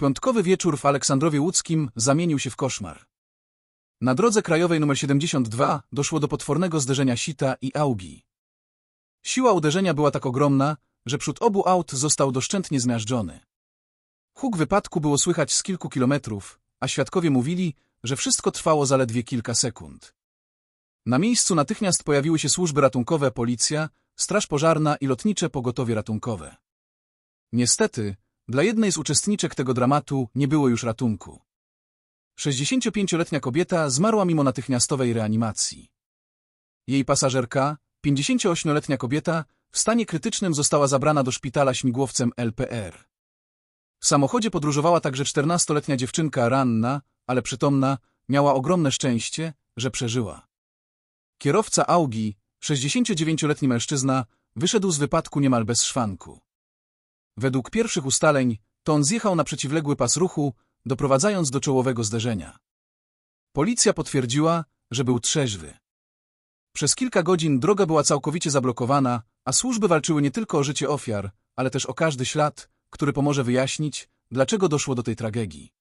Piątkowy wieczór w Aleksandrowie Łódzkim zamienił się w koszmar. Na drodze krajowej nr 72 doszło do potwornego zderzenia sita i augi. Siła uderzenia była tak ogromna, że przód obu aut został doszczętnie zmiażdżony. Huk wypadku było słychać z kilku kilometrów, a świadkowie mówili, że wszystko trwało zaledwie kilka sekund. Na miejscu natychmiast pojawiły się służby ratunkowe, policja, straż pożarna i lotnicze pogotowie ratunkowe. Niestety, dla jednej z uczestniczek tego dramatu nie było już ratunku. 65-letnia kobieta zmarła mimo natychmiastowej reanimacji. Jej pasażerka, 58-letnia kobieta, w stanie krytycznym została zabrana do szpitala śmigłowcem LPR. W samochodzie podróżowała także 14-letnia dziewczynka ranna, ale przytomna, miała ogromne szczęście, że przeżyła. Kierowca Augi, 69-letni mężczyzna, wyszedł z wypadku niemal bez szwanku. Według pierwszych ustaleń to on zjechał na przeciwległy pas ruchu, doprowadzając do czołowego zderzenia. Policja potwierdziła, że był trzeźwy. Przez kilka godzin droga była całkowicie zablokowana, a służby walczyły nie tylko o życie ofiar, ale też o każdy ślad, który pomoże wyjaśnić, dlaczego doszło do tej tragedii.